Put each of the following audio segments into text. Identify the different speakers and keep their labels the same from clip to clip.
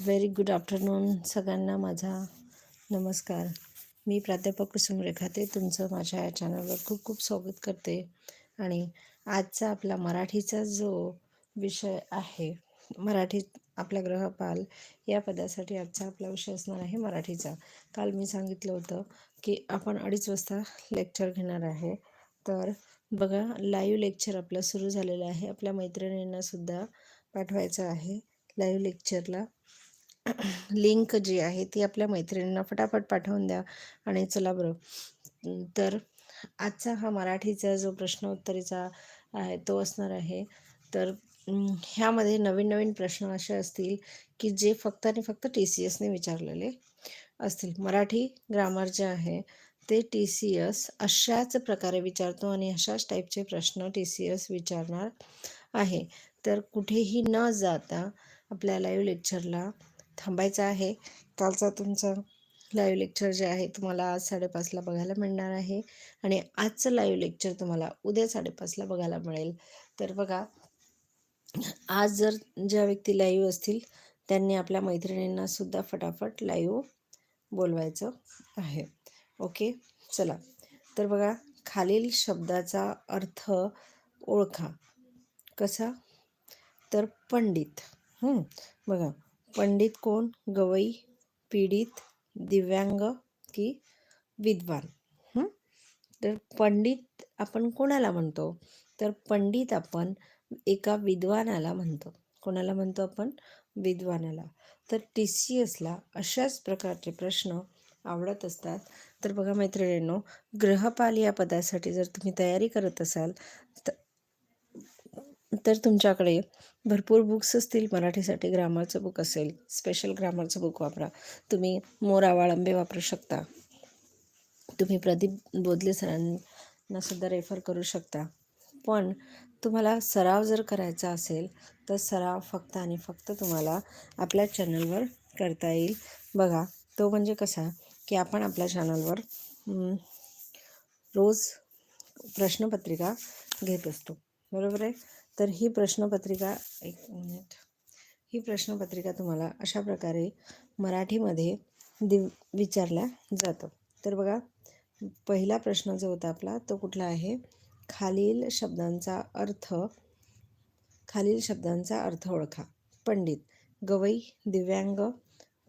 Speaker 1: Very good afternoon सगळ्यांना माझा नमस्कार. मी प्राध्यापक कुसुमरेखाते तुमचं माझ्या या चॅनलवर खूप खूप स्वागत करते. आणि आजचा आपला मराठीचा जो विषय आहे मराठीत आपला ग्रहपाल या पदासाठी आजचा आपला विषय असणार आहे मराठीचा. काल मी सांगितलं होतं की आपण अडीच वाजता लेक्चर घेणार आहे. तर बघा लाईव्ह लेक्चर आपलं सुरू झालेलं आहे. आपल्या मैत्रिणींनासुद्धा पाठवायचं आहे. लाईव्ह लेक्चरला लिंक जी आहे ती आपल्या मैत्रिणींना फटाफट पाठवून द्या आणि चला बरं. तर आजचा हा मराठीचा जो प्रश्न उत्तरीचा आहे तो असणार आहे. तर ह्यामध्ये नवीन नवीन प्रश्न असे असतील की जे फक्त आणि फक्त टी सी एसने विचारलेले असतील. मराठी ग्रामर जे आहे ते टी सी एस अशाच प्रकारे विचारतो आणि अशाच टाईपचे प्रश्न टी सी एस विचारणार आहे. तर कुठेही न जाता आपल्या लाईव्ह लेक्चरला थांबायचं आहे. कालचा तुमचा लाईव्ह लेक्चर जे आहे तुम्हाला आज साडेपाचला बघायला मिळणार आहे. आणि आजचं लाईव्ह लेक्चर तुम्हाला उद्या साडेपाचला बघायला मिळेल. तर बघा आज जर ज्या व्यक्ती लाईव्ह असतील त्यांनी आपल्या मैत्रिणींना सुद्धा फटाफट लाईव्ह बोलवायचं आहे. ओके चला. तर बघा खालील शब्दाचा अर्थ ओळखा. कसा? तर पंडित. बघा. पंडित कोण? गवई पीडित दिव्यांग की विद्वान. तर पंडित आपण कोणाला म्हणतो? तर पंडित आपण एका विद्वानाला म्हणतो. कोणाला म्हणतो आपण? विद्वानाला. तर टी सी एसला अशाच प्रकारचे प्रश्न आवडत असतात. तर बघा मैत्रिणींनो ग्रहपाल या पदासाठी जर तुम्ही तयारी करत असाल तर तर तुमच्याकडे भरपूर बुक्स असतील मराठीसाठी ग्रामरचं बुक असेल स्पेशल ग्रामरचं बुक वापरा. तुम्ही मोरा वाळंबे वापरू शकता. तुम्ही प्रदीप बोधले सरांना सुद्धा रेफर करू शकता. पण तुम्हाला सराव जर करायचा असेल तर सराव फक्त आणि फक्त तुम्हाला आपल्या चॅनलवर करता येईल. बघा तो म्हणजे कसा? की आपण आपल्या चॅनलवर रोज प्रश्नपत्रिका घेत असतो. बरोबर आहे? तर ही प्रश्नपत्रिका एक मिनिट ही प्रश्नपत्रिका तुम्हाला अशा प्रकारे मराठीमध्ये दिव विचारल्या जातं. तर बघा पहिला प्रश्न जो होता आपला तो कुठला आहे? खालील शब्दांचा अर्थ खालील शब्दांचा अर्थ ओळखा. पंडित गवई दिव्यांग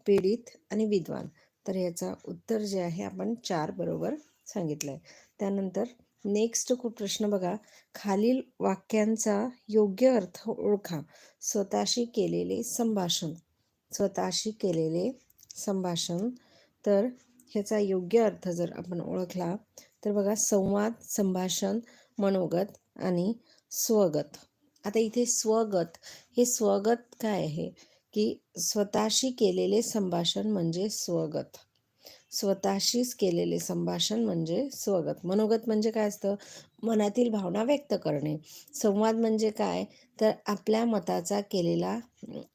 Speaker 1: पीडित आणि विद्वान. तर याचा उत्तर जे आहे आपण चार बरोबर सांगितलं आहे त्यानंतर नेक्स्ट खूप प्रश्न बघा. खालील वाक्यांचा योग्य अर्थ ओळखा. स्वतःशी केलेले संभाषण. स्वतःशी केलेले संभाषण. तर ह्याचा योग्य अर्थ जर आपण ओळखला तर बघा संवाद संभाषण मनोगत आणि स्वगत. आता इथे स्वगत हे स्वगत काय आहे? की स्वतःशी केलेले संभाषण म्हणजे स्वगत. स्वतःशीच केलेले संभाषण म्हणजे स्वगत. मनोगत म्हणजे काय असतं? मनातील भावना व्यक्त करणे. संवाद म्हणजे काय? तर आपल्या मताचा केलेला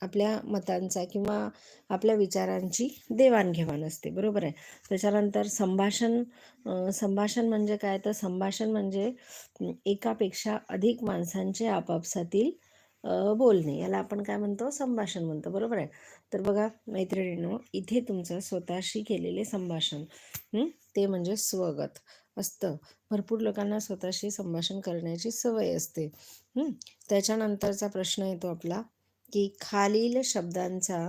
Speaker 1: आपल्या मतांचा किंवा आपल्या विचारांची देवाणघेवाण असते. बरोबर आहे? त्याच्यानंतर संभाषण संभाषण म्हणजे काय? तर संभाषण म्हणजे एकापेक्षा अधिक माणसांचे आपापसातील बोलणे. याला आपण काय म्हणतो? संभाषण म्हणतो. बरोबर आहे? तर बघा मैत्रिणींनो इथे तुमचं स्वतःशी केलेले संभाषण ते म्हणजे स्वगत असतं. भरपूर लोकांना स्वतःशी संभाषण करण्याची सवय असते त्याच्यानंतरचा प्रश्न येतो आपला की खालील शब्दांचा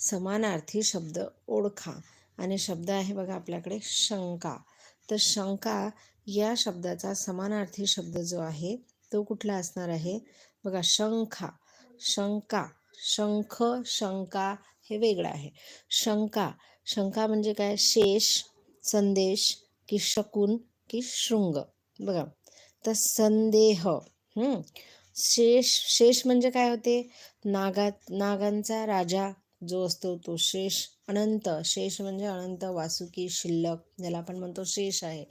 Speaker 1: समानार्थी शब्द ओळखा. आणि शब्द आहे बघा आपल्याकडे शंका. तर शंका या शब्दाचा समानार्थी शब्द जो आहे तो कुठला असणार आहे? बघा शंखा. शंका. शंख शंका हे वेगळं आहे. शंका शंका म्हणजे काय? शेष संदेश की शकून की शृंग. बघा. तर संदेह शेष शेष म्हणजे काय होते? नागा नागांचा राजा जो असतो तो शेष अनंत. शेष म्हणजे अनंत वासुकी शिल्लक ज्याला आपण म्हणतो शेष आहे.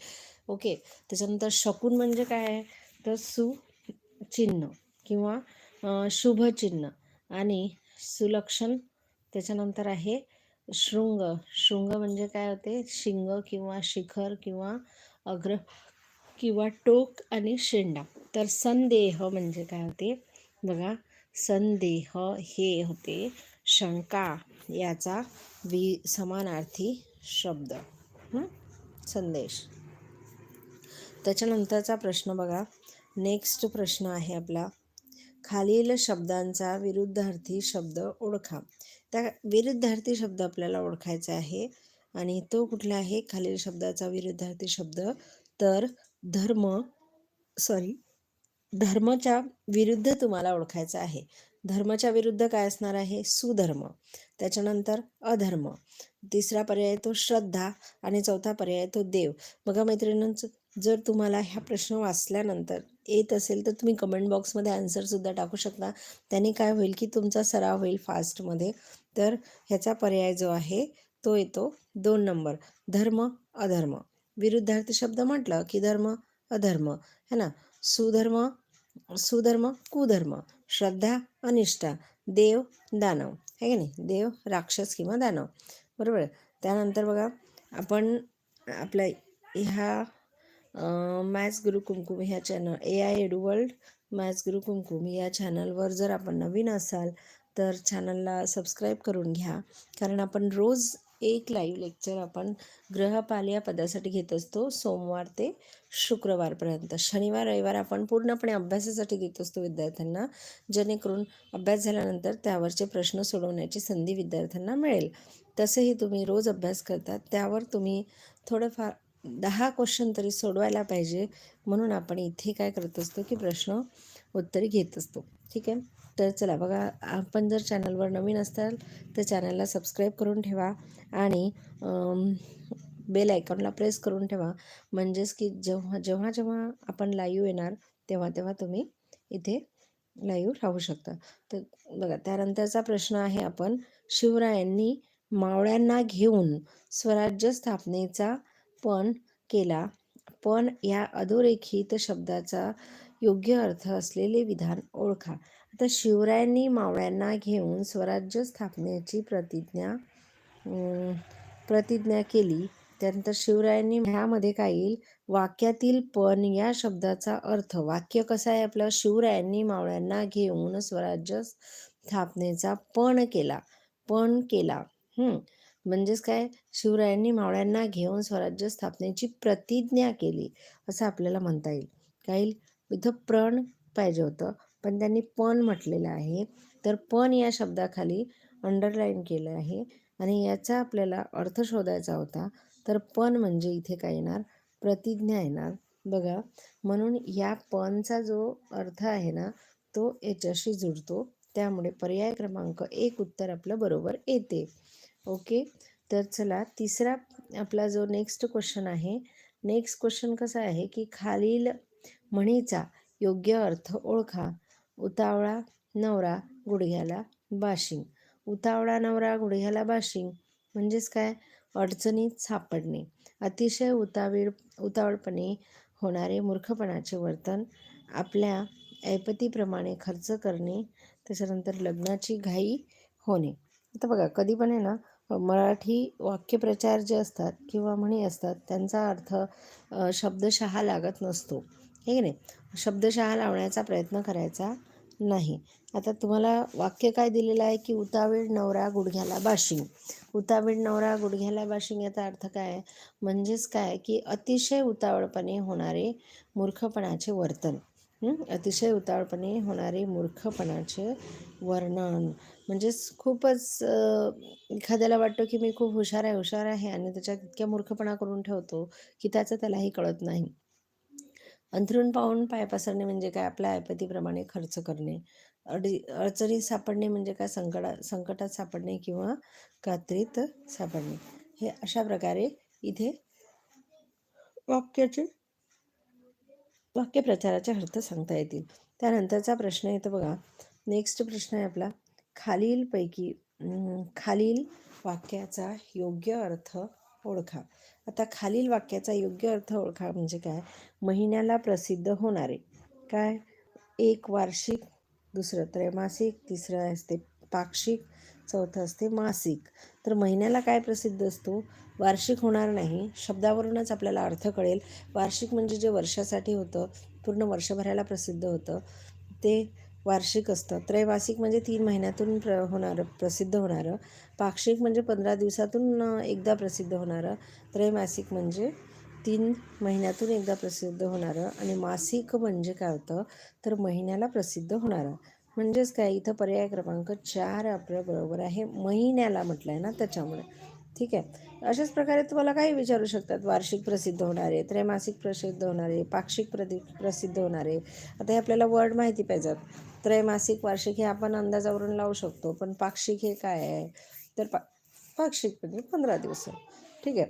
Speaker 1: ओके. त्याच्यानंतर शकून म्हणजे काय आहे? तर सुचिन्ह किंवा शुभचिन्ह. आणि सुलक्षण त्याच्यानंतर आहे शृंग. शृंग म्हणजे काय होते? शिंग किंवा शिखर किंवा अग्र किंवा टोक आणि शेंडा. तर संदेह म्हणजे काय होते? बघा संदेह हे होते शंका याचा वि समानार्थी शब्द. संदेश. त्याच्यानंतरचा प्रश्न बघा. नेक्स्ट प्रश्न आहे आपला. खालील शब्दांचा विरुद्धार्थी शब्द ओळखा. त्या विरुद्धार्थी शब्द आपल्याला ओळखायचा आहे आणि तो कुठला आहे? खालील शब्दाचा विरुद्धार्थी शब्द. तर धर्म सॉरी धर्मच्या विरुद्ध तुम्हाला ओळखायचा आहे. धर्माच्या विरुद्ध काय असणार आहे? सुधर्म. त्याच्यानंतर अधर्म. तिसरा पर्याय तो श्रद्धा आणि चौथा पर्याय तो देव. बघा मैत्रिणींचं जर तुम्हाला ह्या प्रश्न वाचल्यानंतर येत असेल तर तुम्ही कमेंट बॉक्समध्ये आन्सरसुद्धा टाकू शकता. त्याने काय होईल की तुमचा सराव होईल फास्टमध्ये तर ह्याचा पर्याय जो आहे तो येतो दोन नंबर धर्म अधर्म. विरुद्धार्थी शब्द म्हटलं की धर्म अधर्म. है ना? सुधर्म सुधर्म कुधर्म. श्रद्धा अनिष्ठा. देव दानव. आहे की नाही? देव राक्षस किंवा दानव. बरोबर? त्यानंतर बघा आपण आपल्या ह्या मॅथ्स गुरु कुमकुम ह्या channel A I edu world maths Guru Kumkum या चॅनलवर जर आपण नवीन असाल तर चॅनलला सबस्क्राईब करून घ्या. कारण आपण रोज एक लाईव्ह लेक्चर आपण ग्रहपाल या पदासाठी घेत असतो सोमवार ते शुक्रवारपर्यंत शनिवार रविवार आपण पूर्णपणे अभ्यासासाठी देत असतो विद्यार्थ्यांना जेणेकरून अभ्यास झाल्यानंतर त्यावरचे प्रश्न सोडवण्याची संधी विद्यार्थ्यांना मिळेल. तसेही तुम्ही रोज अभ्यास करतात त्यावर तुम्ही थोडंफार दहा क्वेश्चन तरी सोडवायला पाहिजे. म्हणून आपण इथे काय करत असतो की प्रश्न उत्तरे घेत असतो. ठीक आहे? तर चला बघा आपण जर चॅनलवर नवीन असाल तर चॅनलला सबस्क्राईब करून ठेवा आणि बेल आयकॉनला प्रेस करून ठेवा. म्हणजेच की जेव्हा जेव्हा जेव्हा आपण लाईव्ह येणार तेव्हा तेव्हा तुम्ही इथे लाईव्ह राहू शकता. तर बघा त्यानंतरचा प्रश्न आहे आपण शिवरायांनी मावळ्यांना घेऊन स्वराज्य स्थापनेचा पण केला. पण या अधोरेखित शब्दाचा योग्य अर्थ असलेले विधान ओळखा. आता शिवरायांनी मावळ्यांना घेऊन स्वराज्य स्थापनेची प्रतिज्ञा प्रतिज्ञा केली. त्यानंतर शिवरायांनी ह्यामध्ये काय येईल वाक्यातील पण या शब्दाचा अर्थ वाक्य कसं आहे आपलं? शिवरायांनी मावळ्यांना घेऊन स्वराज्य स्थापनेचा पण केला. पण केला. म्हणजेच काय? शिवरायांनी मावळ्यांना घेऊन स्वराज्य स्थापनेची प्रतिज्ञा केली असं आपल्याला म्हणता येईल. काही इथं प्रण पाहिजे होतं. पण त्यांनी पण म्हटलेलं आहे. तर पण या शब्दाखाली अंडरलाईन केलं आहे. आणि याचा आपल्याला अर्थ शोधायचा होता. तर पण म्हणजे इथे काय येणार? प्रतिज्ञा येणार. बघा म्हणून या पणचा जो अर्थ आहे ना तो याच्याशी जुळतो त्यामुळे पर्याय क्रमांक एक उत्तर आपलं बरोबर येते. ओके. तर चला तिसरा आपला जो नेक्स्ट क्वेश्चन आहे नेक्स्ट क्वेश्चन कसा आहे की खालील म्हणीचा योग्य अर्थ ओळखा. उतावळा नवरा गुडघ्याला बाशिंग. उतावळा नवरा गुडघ्याला बाशिंग म्हणजेच काय? अडचणीत सापडणे. अतिशय उतावीळ उतावळपणे होणारे मूर्खपणाचे वर्तन आपल्या ऐपतीप्रमाणे खर्च करणे त्याच्यानंतर लग्नाची घाई होणे. आता बघा कधी पण आहे ना मराठी वाक्यप्रचार जे असतात किंवा म्हणी असतात त्यांचा अर्थ शब्दशः लागत नसतो. हे की नाही? शब्दशः लावण्याचा प्रयत्न करायचा नाही. आता तुम्हाला वाक्य काय दिलेलं आहे की उतावीळ नवरा गुडघ्याला बाशिंग. उतावीळ नवरा गुडघ्याला बाशिंग याचा अर्थ काय? म्हणजेच काय? की अतिशय उतावळपणे होणारे मूर्खपणाचे वर्तन. अतिशय उतावळपणे होणारे मूर्खपणाचे वर्णन. म्हणजेच खूपच एखाद्याला वाटतो की मी खूप हुशार आहे हुशार आहे आणि त्याच्यात इतक्या मूर्खपणा करून ठेवतो की त्याचं त्यालाही कळत नाही. अंथरूण पाहून पाय पसरणे म्हणजे काय? आपल्या ऐपतीप्रमाणे खर्च करणे. अडी अडचणीत सापडणे म्हणजे काय? संकटा संकटात सापडणे किंवा कात्रीत सापडणे. हे अशा प्रकारे इथे वाक्याचे वाक्यप्रचाराचे अर्थ सांगता येतील. त्यानंतरचा प्रश्न येतो बघा. नेक्स्ट प्रश्न आहे आपला. खालीलपैकी खालील वाक्याचा योग्य अर्थ ओळखा. आता खालील वाक्याचा योग्य अर्थ ओळखा म्हणजे काय? महिन्याला प्रसिद्ध होणारे. काय? एक वार्षिक दुसरं त्रैमासिक तिसरं असते पाक्षिक चौथं असते मासिक. तर महिन्याला काय प्रसिद्ध असतो? वार्षिक होणार नाही. शब्दावरूनच आपल्याला अर्थ कळेल. वार्षिक म्हणजे जे वर्षासाठी होतं पूर्ण वर्षभराला प्रसिद्ध होतं ते वार्षिक असतं. त्रैमासिक म्हणजे तीन महिन्यातून प्र होणारं प्रसिद्ध होणारं. पाक्षिक म्हणजे पंधरा दिवसातून एकदा प्रसिद्ध होणारं. त्रैमासिक म्हणजे तीन महिन्यातून एकदा प्रसिद्ध होणारं. आणि मासिक म्हणजे काय होतं? तर महिन्याला प्रसिद्ध होणारं. म्हणजेच काय? इथं पर्याय क्रमांक चार आपल्या बरोबर आहे. महिन्याला म्हटलं आहे ना त्याच्यामुळे. ठीक आहे. अशाच प्रकारे तुम्हाला काही विचारू शकतात. वार्षिक प्रसिद्ध होणारे त्रैमासिक प्रसिद्ध होणारे पाक्षिक प्रदि प्रसिद्ध होणारे आता हे आपल्याला वर्ड माहिती पाहिजेत. त्रैमासिक वार्षिक हे आपण अंदाजावरून लावू शकतो. पण पाक्षिक हे काय आहे? तर पा पाक्षिक म्हणजे पंधरा दिवस. ठीक आहे.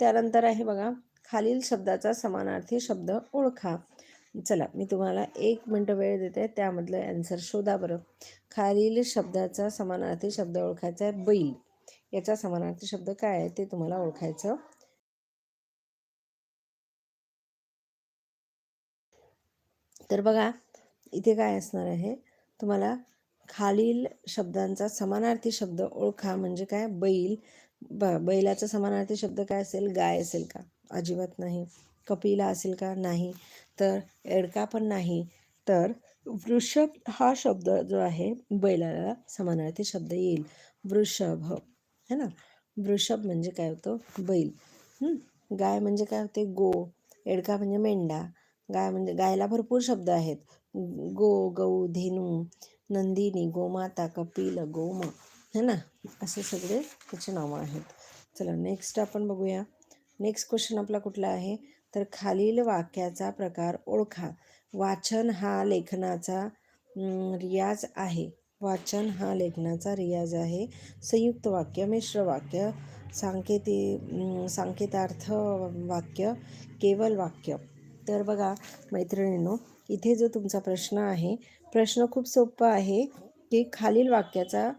Speaker 1: त्यानंतर आहे बघा खालील शब्दाचा समानार्थी शब्द ओळखा. चला मी तुम्हाला एक मिनटं वेळ देते त्यामधलं ॲन्सर शोधा बरं. खालील शब्दाचा समानार्थी शब्द ओळखायचा आहे बैल. याचा समानार्थी शब्द काय आहे ते तुम्हाला ओळखायचं. तर बघा इथे काय असणार आहे तुम्हाला खालील शब्दांचा समानार्थी शब्द ओळखा म्हणजे काय बैल. ब बैलाचा समानार्थी शब्द काय असेल गाय असेल का? अजिबात नाही. कपिला असेल का? नाही. तर एडका पण नाही. तर वृषभ हा शब्द जो आहे बैलाला समानार्थी शब्द येईल. वृषभ है ना? वृषभ म्हणजे काय होतं? बैल. गाय म्हणजे काय होते? गो. एडका म्हणजे मेंढा. गाय म्हणजे गायला भरपूर शब्द आहेत. गो गौ धेनू नंदिनी गोमाता कपिल गोम है ना? असे सगळे त्याचे नावं आहेत. चला नेक्स्ट आपण बघूया. नेक्स्ट क्वेश्चन आपला कुठला आहे? तर खालील वाक्याचा प्रकार ओळखा. वाचन हा लेखनाचा रियाज आहे. वाचन हा लेखनाचा रियाज आहे. संयुक्त वाक्य मिश्र वाक्य सांकेती सांकेतार्थ वाक्य केवल वाक्य. तर बघा मैत्रिणींनो इथे जो तुमचा प्रश्न आहे प्रश्न खूप सोपा आहे की खालील वाक्याचा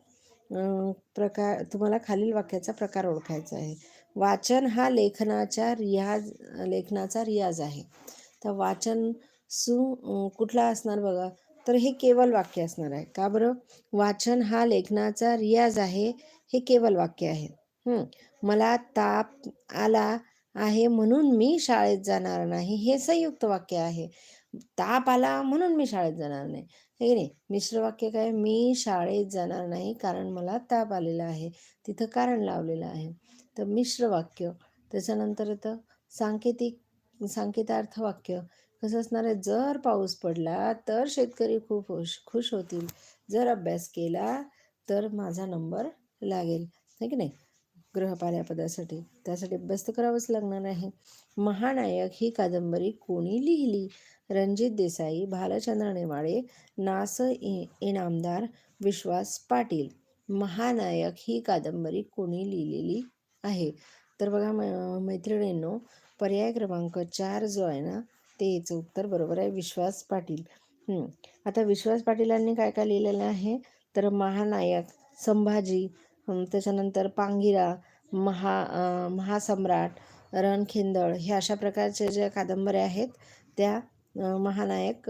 Speaker 1: प्रकार तुम्हाला खालील वाक्याचा प्रकार ओळखायचा आहे. वाचन हा लेखनाच्या रियाज लेखनाचा रियाज आहे. तर वाचन सु कुठला असणार बघा? तर हे केवल वाक्य असणार आहे. का बरं? वाचन हा लेखनाचा रियाज आहे हे केवल वाक्य आहे. मला ताप आला आहे म्हणून मी शाळेत जाणार नाही हे संयुक्त वाक्य आहे. ताप आला म्हणून मी शाळेत जाणार नाही. हे की नाही? मिश्र वाक्य काय? मी शाळेत जाणार नाही कारण मला ताप आलेला आहे. तिथं कारण लावलेलं आहे. तर मिश्र वाक्य. त्याच्यानंतर येतं सांकेतिक सांकेतार्थ वाक्य. कसं असणार आहे? जर पाऊस पडला तर शेतकरी खूप खुश खुश होतील. जर अभ्यास केला तर माझा नंबर लागेल. नाही की नाही? ग्रहपाल्यापदासाठी त्यासाठी अभ्यास तर करावंच लागणार आहे. महानायक ही कादंबरी कोणी लिहिली? रणजित देसाई भालचंद्र नेवाळे नास इ इनामदार विश्वास पाटील. महानायक ही कादंबरी कोणी लिहिलेली आहे. तर बघा मै- मैत्रिणींनो पर्याय क्रमांक चार जो आहे ना ते याचं उत्तर बरोबर आहे विश्वास पाटील. आता विश्वास पाटीलांनी काय काय लिहिलेलं आहे? तर महानायक संभाजी त्याच्यानंतर पांगिरा महा महासम्राट रणखिंदळ हे अशा प्रकारच्या ज्या कादंबऱ्या आहेत त्या महानायक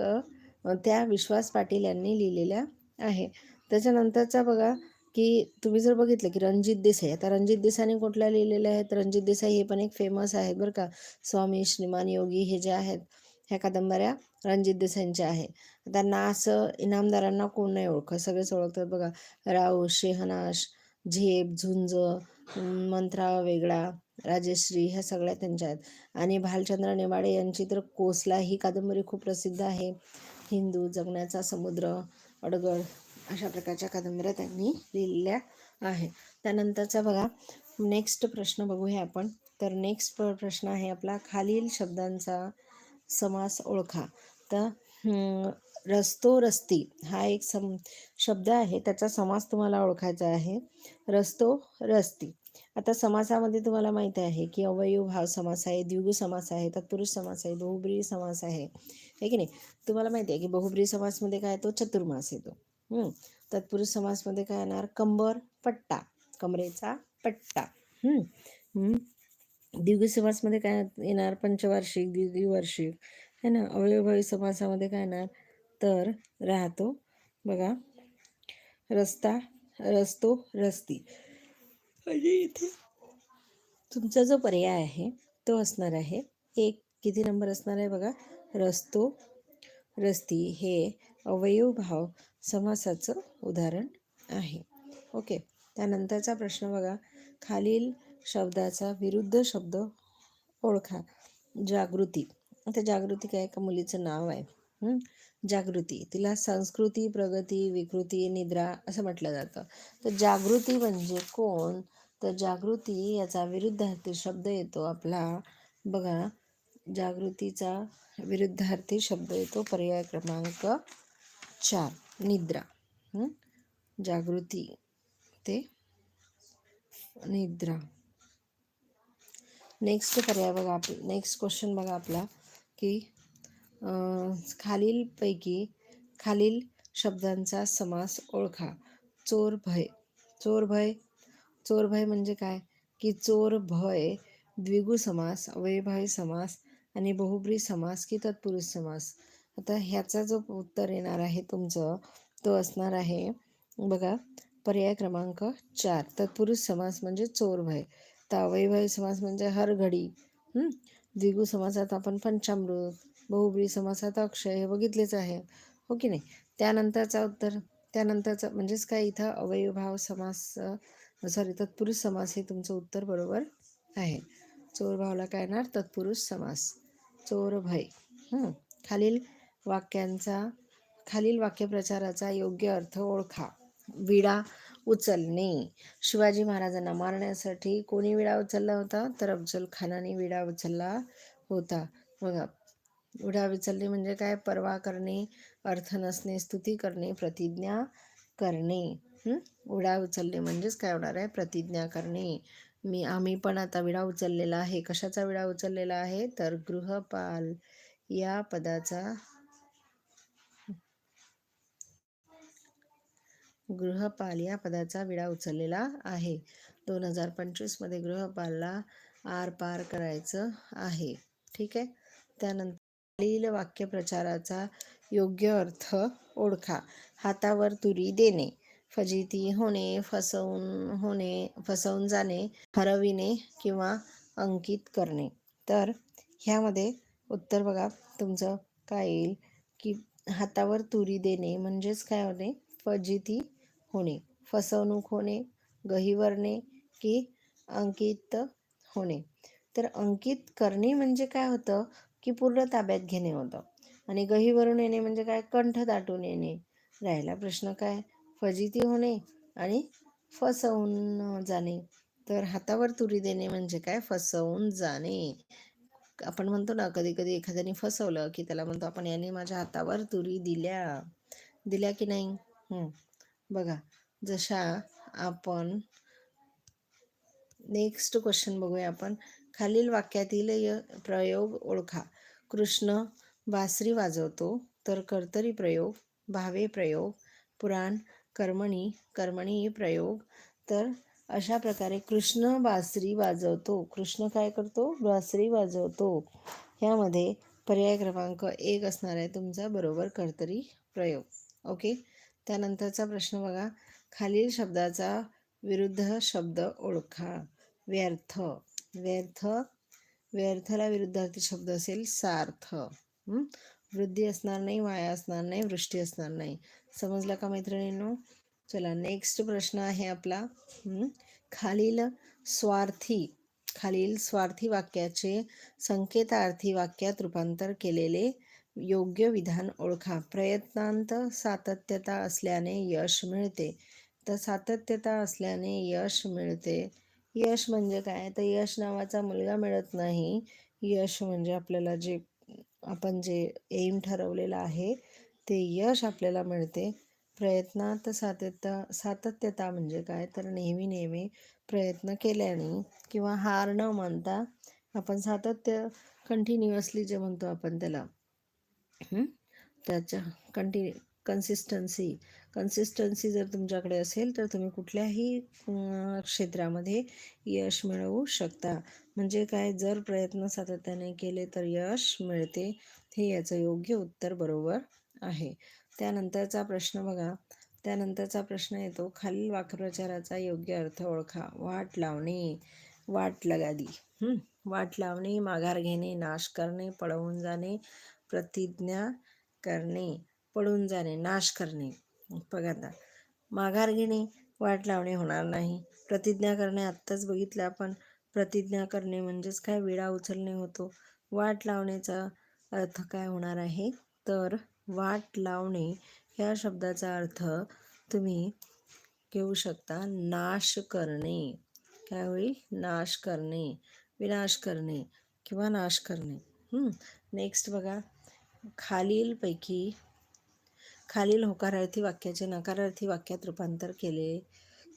Speaker 1: त्या विश्वास पाटील यांनी लिहिलेल्या आहे. त्याच्यानंतरचा बघा की तुम्ही जर बघितलं की रणजित देसाई आता रणजित देसाईने कुठल्या लिहिलेल्या आहेत? रणजित देसाई हे पण एक फेमस आहेत बरं का. स्वामी श्रीमान योगी हे जे आहेत ह्या कादंबऱ्या रणजित देसाईंच्या आहे. आता नास इनामदारांना कोण नाही ओळखत. सगळेच ओळखतात बघा. राव शेहनाश झेप झुंज मंत्रा वेगळा राजश्री ह्या सगळ्या त्यांच्या आहेत. आणि भालचंद्र नेमाडे यांची तर कोसला ही कादंबरी खूप प्रसिद्ध आहे. हिंदू जगण्याचा समुद्र अडगळ. अशा प्रकारच्या कादंबऱ्या त्यांनी लिहिलेल्या आहे त्यानंतरचा बघा नेक्स्ट प्रश्न बघूया आपण. तर नेक्स्ट प्रश्न आहे आपला खालील शब्दांचा समास ओळखा. तर रस्तो रस्ती हा एक सम शब्द आहे त्याचा समास तुम्हाला ओळखायचा आहे. रस्तो रस्ती. आता समासामध्ये तुम्हाला माहिती आहे की अवयव भाव समास आहे द्विगु समास आहे तत्पुरुष समास आहे बहुब्री समास आहे. हे की नाही? तुम्हाला माहिती आहे की बहुब्री समासमध्ये काय तो चतुर्मास येतो. तत्पुरुष समासमध्ये काय येणार? कंबर पट्टा. कमरेचा पट्टा. द्विगु समासमध्ये काय येणार? पंचवार्षिक द्विवार्षिक है ना? अवयवभावी समासामध्ये काय येणार? तर राहतो बघा. रस्ता रस्तो रस्ती. म्हणजे इथे तुमचा जो पर्याय आहे तो असणार आहे. एक किती नंबर असणार आहे बघा? रस्तो रस्ती. हे अवयवभाव समासाचं उदाहरण आहे. ओके. त्यानंतरचा प्रश्न बघा. खालील शब्दाचा विरुद्ध शब्द ओळखा. जागृती. आता जागृती काय? एका मुलीचं नाव आहे. जागृती. तिला संस्कृती प्रगती विकृती निद्रा असं म्हटलं जातं. तर जागृती म्हणजे कोण? तर जागृती याचा विरुद्धार्थी शब्द येतो आपला. बघा. जागृतीचा विरुद्धार्थी शब्द येतो. पर्याय क्रमांक चार. निद्रा जागृती ते निद्रा. नेक्स्ट पर्याय बघा आप नेक्स्ट क्वेश्चन बघा आपला की खालीलपैकी खालील शब्दांचा समास ओळखा. चोर भय चोर भय चोर भय म्हणजे काय? की चोर भय द्विगु समास अवयभावी समास आणि बहुब्री समास की तत्पुरुष समास. आता ह्याचा जो उत्तर येणार आहे तुमचं तो असणार आहे बघा पर्याय क्रमांक चार तत्पुरुष समास म्हणजे चोर भय. तर समास म्हणजे हर घडी द्विगु समासात आपण पंचामृत बहुब्री समासात अक्षय हे बघितलेच आहे हो की नाही? त्यानंतरचा उत्तर त्यानंतरचा म्हणजेच काय इथं अवयभाव समास सॉरी तत्पुरुष समास हे तुमचं उत्तर बरोबर आहे. चोर भावला काय येणार? तत्पुरुष समास. चोर भय खालील वाक्यांचा खालील वाक्यप्रचाराचा योग्य अर्थ ओळखा. विडा उचलणे. शिवाजी महाराजांना मारण्यासाठी कोणी विडा उचलला होता? तर अफजल खानाने विडा उचलला होता. बघा विडा उचलणे म्हणजे काय? परवा करणे अर्थ नसणे स्तुती करणे प्रतिज्ञा करणे. उडा विडा उचलणे म्हणजेच काय होणार आहे? प्रतिज्ञा करणे. मी आम्ही पण आता विडा उचललेला आहे. कशाचा विडा उचललेला आहे? तर गृहपाल या पदाचा गृहपाल या पदाचा विडा उचललेला आहे. दोन हजार पंचवीसमध्ये गृहपालला आर पार करायचं आहे. ठीक आहे? त्यानंतर खालील वाक्यप्रचाराचा योग्य अर्थ ओळखा. हातावर तुरी देणे फजिती होणे फसवून होणे फसवून जाणे हरविणे किंवा अंकित करणे. तर ह्यामध्ये उत्तर बघा. तुमचं काय येईल? की हातावर तुरी देणे म्हणजेच काय होणे फजिती होणे फसवणूक होणे गहिवरणे की अंकित होणे. तर अंकित करणे म्हणजे काय होतं? की पूर्ण ताब्यात घेणे होतं. आणि गहीवरून येणे म्हणजे काय? कंठ दाटून येणे. राहिला प्रश्न काय? फजिती होणे आणि फसवून जाणे. तर हातावर तुरी देणे म्हणजे काय? फसवून जाणे. आपण म्हणतो ना कधी कधी एखाद्याने फसवलं की त्याला म्हणतो आपण याने माझ्या हातावर तुरी दिल्या. दिल्या की नाही? बघा जशा आपण नेक्स्ट क्वेश्चन बघूया आपण. खालील वाक्यातील य प्रयोग ओळखा. कृष्ण बासरी वाजवतो तर कर्तरी प्रयोग भावे प्रयोग पुराण कर्मणी कर्मणी प्रयोग. तर अशा प्रकारे कृष्ण बासरी वाजवतो. कृष्ण काय करतो? बासरी वाजवतो. ह्यामध्ये पर्याय क्रमांक एक असणार आहे तुमचा बरोबर कर्तरी प्रयोग. ओके? त्यानंतरचा प्रश्न बघा. खालील शब्दाचा विरुद्ध शब्द ओळखा. व्यर्थ. व्यर्थ. व्यर्थला विरुद्धार्थी शब्द असेल सार्थ. वृद्धी असणार नाही वाया असणार नाही वृष्टी असणार नाही. समजलं का मैत्रिणींनो? चला नेक्स्ट प्रश्न आहे आपला. खालील स्वार्थी खालील स्वार्थी वाक्याचे संकेतार्थी वाक्यात रूपांतर केलेले योग्य विधान ओळखा. प्रयत्नांत सातत्यता असल्याने यश मिळते. तर सातत्यता असल्याने यश मिळते. यश म्हणजे काय? तर यश नावाचा मुलगा मिळत नाही. यश म्हणजे आपल्याला जे आपण जे एम ठरवलेलं आहे ते यश आपल्याला मिळते. प्रयत्नात सातत्य सातत्यता म्हणजे काय? तर नेहमी नेहमी प्रयत्न केल्याने किंवा हार न मानता आपण सातत्य कंटिन्युअसली जे म्हणतो आपण त्याला त्याच्या कंटिन्यू कन्सिस्टन्सी कन्सिस्टन्सी जर तुमच्याकडे असेल तर तुम्ही कुठल्याही क्षेत्रामध्ये यश मिळवू शकता. म्हणजे काय जर प्रयत्न सातत्याने केले तर यश मिळते. हे याचं योग्य उत्तर बरोबर आहे. त्यानंतरचा प्रश्न बघा. त्यानंतरचा प्रश्न येतो खालील वाक्प्रचाराचा योग्य अर्थ ओळखा. वाट लावणे. वाट लगादी. वाट लावणे माघार घेणे नाश करणे पळवून जाणे. प्रतिज्ञा करणे पडून जाणे नाश करणे. बघा आता माघार घेणे वाट लावणे होणार नाही. प्रतिज्ञा करणे आत्ताच बघितलं आपण. प्रतिज्ञा करणे म्हणजेच काय? विडा उचलणे होतो. वाट लावण्याचा अर्थ काय होणार आहे? तर वाट लावणे ह्या शब्दाचा अर्थ तुम्ही घेऊ शकता. नाश करणे. काय होईल? नाश करणे. विनाश करणे किंवा नाश करणे. नेक्स्ट बघा. खालीलपैकी खालील होकारार्थी वाक्याचे नकारार्थी वाक्यात रूपांतर केले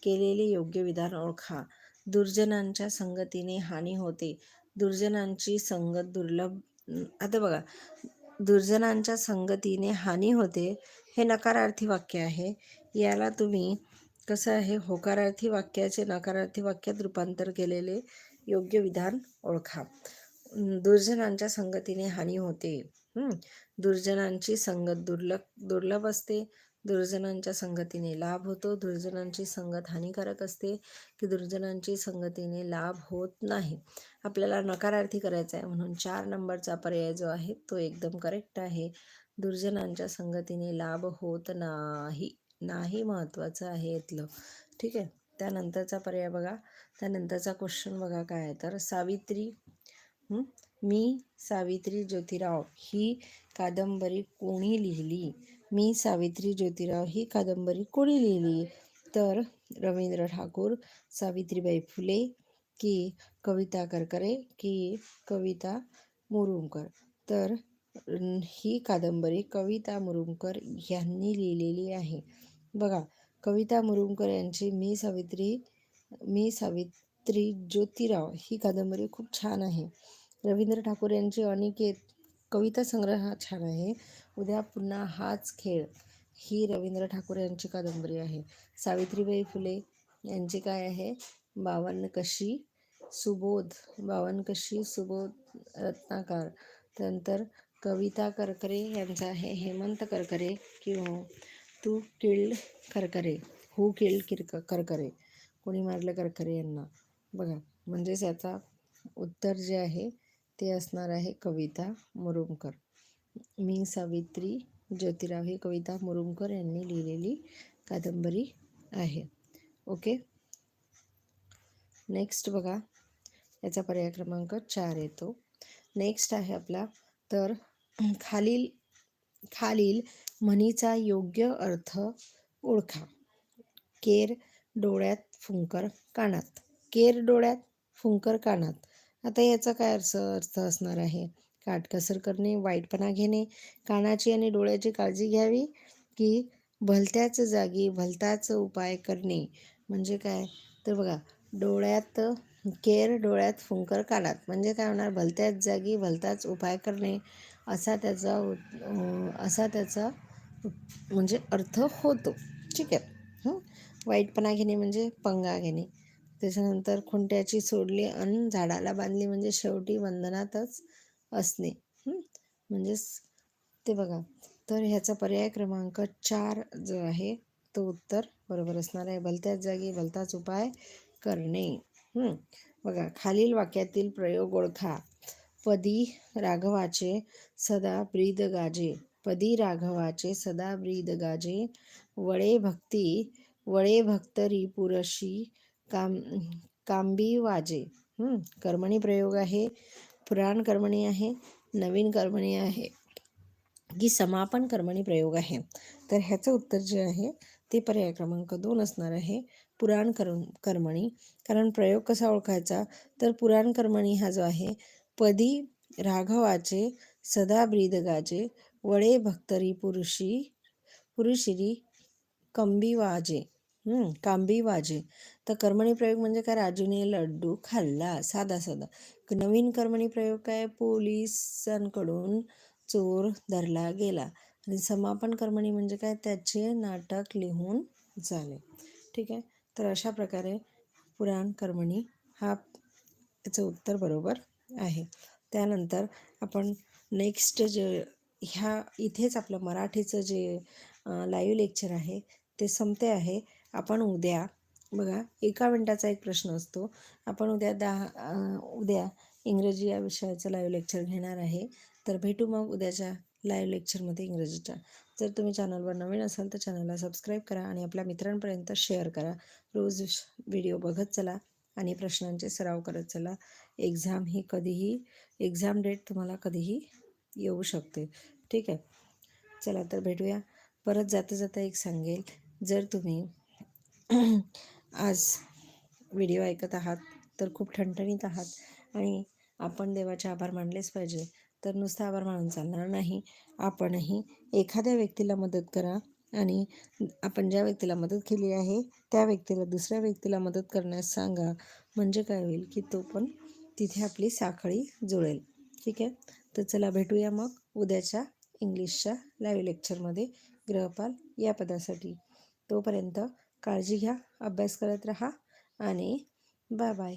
Speaker 1: केलेले योग्य विधान ओळखा. दुर्जनांच्या संगतीने हानी होते. दुर्जनांची संगत दुर्लभ आता बघा दुर्जनांच्या संगतीने हानी होते हे नकारार्थी वाक्य आहे. याला तुम्ही कसं आहे होकारार्थी वाक्याचे नकारार्थी वाक्यात रूपांतर केलेले योग्य विधान ओळखा. दुर्जनांच्या संगतीने हानी होते. दुर्जनांची संगत दुर्लभ दुर्लभ असते. दुर्जनांच्या संगतीने लाभ होतो. दुर्जनांची संगत हानिकारक असते की दुर्जनांची संगतीने लाभ होत नाही. आपल्याला नकारार्थी करायचा आहे म्हणून चार नंबरचा पर्याय जो आहे तो एकदम करेक्ट आहे. दुर्जनांच्या संगतीने लाभ होत नाही. नाही महत्त्वाचं आहे इथलं. ठीक आहे? त्यानंतरचा पर्याय बघा. त्यानंतरचा क्वेश्चन बघा काय आहे तर सावित्री मी सावित्री ज्योतिराव ही कादंबरी कोणी लिहिली? मी सावित्री ज्योतिराव ही कादंबरी कोणी लिहिली? तर रवींद्र ठाकूर सावित्रीबाई फुले की कविता करकरे की कविता मुरुमकर तर ही कादंबरी कविता मुरुमकर यांनी लिहिलेली आहे. बघा कविता मुरुमकर यांची मी सावित्री मी सावित्री ज्योतिराव ही कादंबरी खूप छान आहे. रवींद्र ठाकूर यांचे अनिकेत कविता संग्रह हा छान आहे. उद्या पुन्हा हाच खेळ. ही रवींद्र ठाकूर यांची कादंबरी आहे. सावित्रीबाई फुले यांची काय आहे? बावन कशी सुबोध. बावन कशी सुबोध रत्नाकार. त्यानंतर कविता करकरे यांचा आहे हेमंत करकरे किंवा who killed Karkare. Who killed किरक Karkare. कोणी मारलं करकरे यांना? बघा म्हणजेच याचा उत्तर जे आहे ते असणार आहे कविता मुरुमकर. मी सावित्री ज्योतिराव ही कविता मुरुमकर यांनी लिहिलेली कादंबरी आहे. ओके? नेक्स्ट बघा. याचा पर्याय क्रमांक चार येतो. नेक्स्ट आहे आपला. तर खालील खालील म्हणीचा योग्य अर्थ ओळखा. केर डोळ्यात फुंकर कानात. केर डोळ्यात फुंकर कानात. आता याचा काय अर्थ अर्थ असणार आहे? काटकसर करणे वाईटपणा घेणे कानाची आणि डोळ्याची काळजी घ्यावी की भलत्याच जागी भलताच उपाय करणे? म्हणजे काय? तर बघा डोळ्यात केर डोळ्यात फुंकर कानात. म्हणजे काय होणार? भलत्याच जागी भलताच उपाय करणे. असा त्याचा असा त्याचा म्हणजे अर्थ होतो. ठीक आहे. वाईटपणा घेणे म्हणजे पंगा घेणे. त्याच्यानंतर खुंट्याची सोडली आणि झाडाला बांधली. म्हणजे शेवटी वंदनातच असणे. म्हणजेच ते बघा. तर ह्याचा पर्याय क्रमांक चार जो आहे तो उत्तर बरोबर असणार आहे. भलत्याच जागी भलताच उपाय करणे. बघा खालील वाक्यातील प्रयोग ओळखा. पदी राघवाचे सदा ब्रीद गाजे. पदी राघवाचे सदा ब्रीद गाजे. वळे भक्ती वळे भक्तरी पुरशी काम कांबी वाजे कर्मणी प्रयोग आहे पुराण कर्मणी आहे नवीन कर्मणी आहे. की समापन कर्मणी प्रयोग आहे. तर ह्याचं उत्तर जे आहे ते पर्याय क्रमांक दोन असणार आहे पुराण कर्म कर्मणी. कारण प्रयोग कसा ओळखायचा? तर पुराण कर्मणी हा जो आहे पदी राघवाचे सदा ब्रीद गाजे वळे भक्तरी पुरुषी पुरुषिरी कंबी वाजे कांबी वाजे तर कर्मणी प्रयोग म्हणजे काय? राजूने लड्डू खाल्ला साधा साधा. नवीन कर्मणी प्रयोग काय? पोलिसांकडून चोर धरला गेला. आणि समापन कर्मणी म्हणजे काय? त्याचे नाटक लिहून झाले. ठीक आहे? तर अशा प्रकारे पुराण कर्मणी हा याचं उत्तर बरोबर आहे. त्यानंतर आपण नेक्स्ट जे ह्या इथेच आपलं मराठीचं जे लाईव्ह लेक्चर आहे ते संपते आहे. आपण उद्या बघा एका मिनटाचा एक प्रश्न असतो. आपण उद्या दहा उद्या इंग्रजी या विषयाचं लाईव्ह लेक्चर घेणार आहे. तर भेटू मग उद्याच्या लाईव्ह लेक्चरमध्ये इंग्रजीच्या. जर तुम्ही चॅनलवर नवीन असाल तर चॅनलला सबस्क्राईब करा आणि आपल्या मित्रांपर्यंत शेअर करा. रोज व्हिडिओ बघत चला आणि प्रश्नांचे सराव करत चला. एक्झाम ही कधीही एक्झाम डेट तुम्हाला कधीही येऊ शकते. ठीक आहे? चला तर भेटूया. परत जाता जाता एक सांगेल. जर तुम्ही आज व्हिडिओ ऐकत आहात तर खूप ठणठणीत आहात आणि आपण देवाचे आभार मानलेच पाहिजे. तर नुसतं आभार मानून चालणार नाही. आपणही एखाद्या व्यक्तीला मदत करा आणि आपण ज्या व्यक्तीला मदत केली आहे त्या व्यक्तीला दुसऱ्या व्यक्तीला मदत करण्यास सांगा. म्हणजे काय होईल की तो पण तिथे आपली साखळी जुळेल. ठीक आहे? तर चला भेटूया मग उद्याच्या इंग्लिशच्या लाईव्ह लेक्चरमध्ये ग्रहपाल या पदासाठी. तोपर्यंत काळजी घ्या अभ्यास करत राहा आणि बाय बाय.